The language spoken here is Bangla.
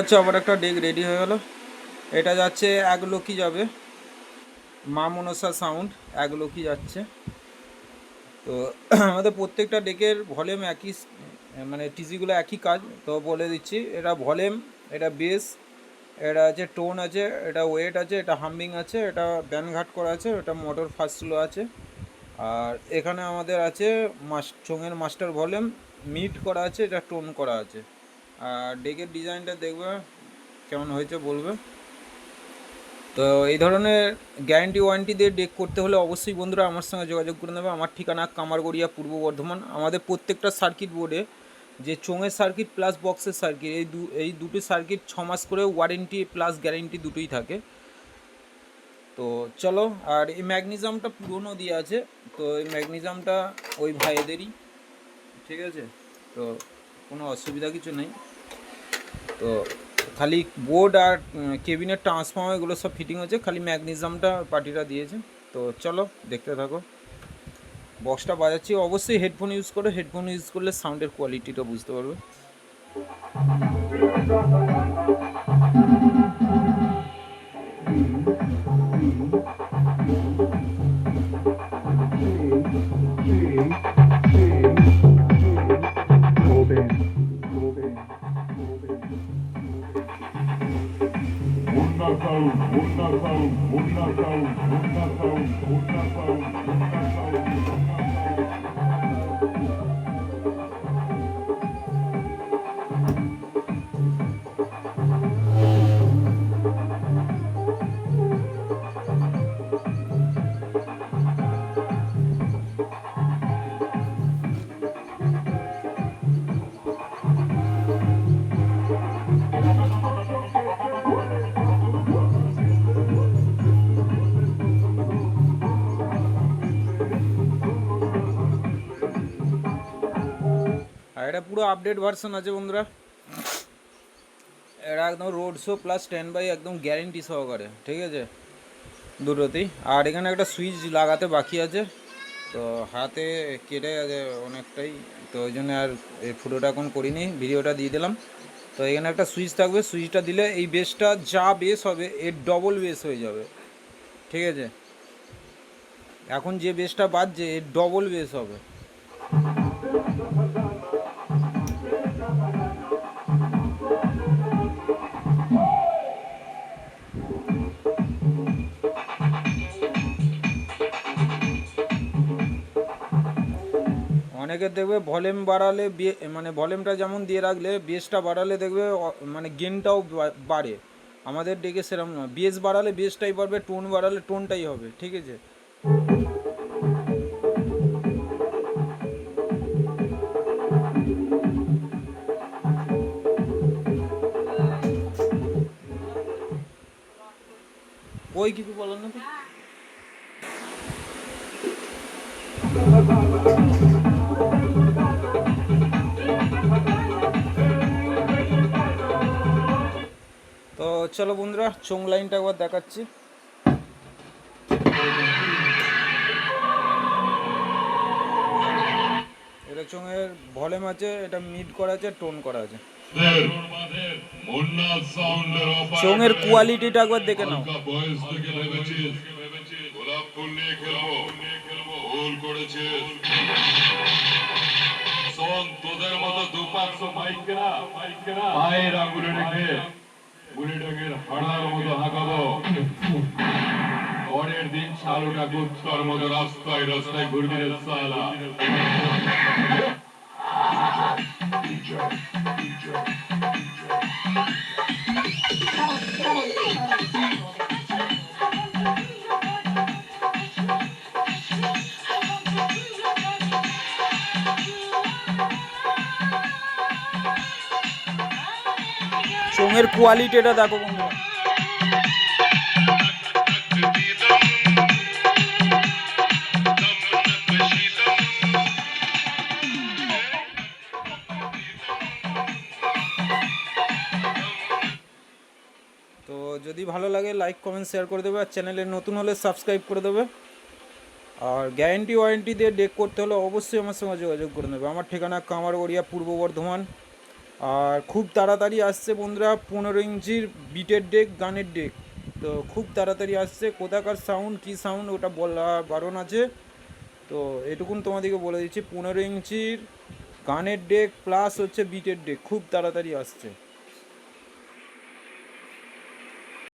হচ্ছে আবার একটা ডেক রেডি হয়ে গেল। এটা যাচ্ছে এক লোকই যাবে। মা মনসা সাউন্ড, এক লোকই যাচ্ছে। তো আমাদের প্রত্যেকটা ডেকের ভলিউম একই মানে টিজিগুলো একই কাজ। তো বলে দিচ্ছি, এটা ভলিউম, এটা বেস, এটা আছে টোন আছে, এটা ওয়েট আছে, এটা হাম্বিং আছে, এটা ব্যান ঘাট করা আছে, এটা মোটর স্লো আছে। আর এখানে আমাদের আছে মাস, চোঙের মাস্টার ভলিউম মিট করা আছে, এটা টোন করা আছে। আর ডেকের ডিজাইনটা দেখবে, কেমন হয়েছে বলবে। তো এই ধরনের গ্যারান্টি ওয়ারেন্টি দিয়ে ডেক করতে হলে অবশ্যই বন্ধুরা আমার সঙ্গে যোগাযোগ করে নেবে। আমার ঠিকানা কামারগড়িয়া পূর্ব বর্ধমান। আমাদের প্রত্যেকটা সার্কিট বোর্ডে যে চোঙের সার্কিট প্লাস বক্সের সার্কিট এই দু এই দুটি সার্কিট ছ মাস করে ওয়ারেন্টি প্লাস গ্যারেন্টি দুটোই থাকে। তো চলো, আর এই ম্যাগনিজামটা পুরনো দিয়ে আছে। তো এই ম্যাগনিজামটা ওই ভাইয়েদেরই ঠিক আছে? তো কোনো অসুবিধা কিছু নেই। তো খালি বোর্ড আর কেবিনের ট্রান্সফর্মার এগুলো সব ফিটিং হয়েছে খালি ম্যাগনিজামটা পার্টিটা দিয়েছে। তো চলো দেখতে থাকো। বক্সটা বাজাচ্ছি। অবশ্যই হেডফোন ইউজ করো। হেডফোন ইউজ করলে সাউন্ডের কোয়ালিটিটা বুঝতে পারবে। Thank sound, Muttertraum, Muttertraum, Muttertraum, Muttertraum, Muttertraum, Muttertraum. এটা পুরো আপডেট ভার্সন আছে বন্ধুরা। এটা একদম road show plus stand by একদম গ্যারেন্টি সহকারে, ঠিক আছে? দুটোতেই। আর এখানে একটা সুইচ লাগাতে বাকি আছে। তো হাতে কেটে গেছে অনেকটাই। তো ওই জন্য আর এই ফুটোটা এখন করিনি ভিডিওটা দিয়ে দিলাম। তো এখানে একটা সুইচ থাকবে। সুইচটা দিলে এই বেসটা যা বেস হবে, এর ডবল বেস হয়ে যাবে। ঠিক আছে? এখন যে বেসটা বাজছে, এর ডবল বেস হবে। অনেকে দেখবে ভলিউম বাড়ালে মানে ভলিউমটা যেমন দিয়ে রাখলে বেসটা বাড়ালে দেখবে মানে গেনটাও বাড়ে। আমাদের ডেকে সেরকম নয়। বেস বাড়ালে বেসটাই বাড়বে টোন বাড়ালে টোনটাই হবে, ঠিক আছে? ওই কিছু বলার না তো। চলো বন্ধুরা চোং লাইনটা একবার দেখাচ্ছি। এটা চোঙের ভলিউম আছে, এটা মিড করা আছে, টোন করা আছে। চোঙের কোয়ালিটিটা একবার দেখে নাও। তোদের মতো মাইকেরা পায়ের আঙুলে রেখে। বুড়িটাকে হাড়ার মতো হাঁকাবো। পরের দিন শালুটা গুপ্তর মতো রাস্তায় রাস্তায় ঘুরবি রে সালা চোঙের কোয়ালিটিটা দেখো বন্ধুরা তো যদি ভালো লাগে লাইক কমেন্ট শেয়ার করে দেবে আর চ্যানেলে নতুন হলে সাবস্ক্রাইব করে দেবে। আর গ্যারেন্টি ওয়ারেন্টি দিয়ে ডেক করতে হলে অবশ্যই আমার সঙ্গে যোগাযোগ করে নেবে। আমার ঠিকানা কামারগড়িয়া, পূর্ব বর্ধমান। আর খুব তাড়াতাড়ি আসছে বন্ধুরা, পনেরো ইঞ্চির বিটের ডেক গানের ডেক তো খুব তাড়াতাড়ি আসছে, কোথাকার সাউন্ড কী সাউন্ড ওটা বলা বারণ আছে। তো এটুকুন তোমাদেরকে বলে দিচ্ছি, পনেরো ইঞ্চির গানের ডেক প্লাস হচ্ছে বিটের ডেক খুব তাড়াতাড়ি আসছে।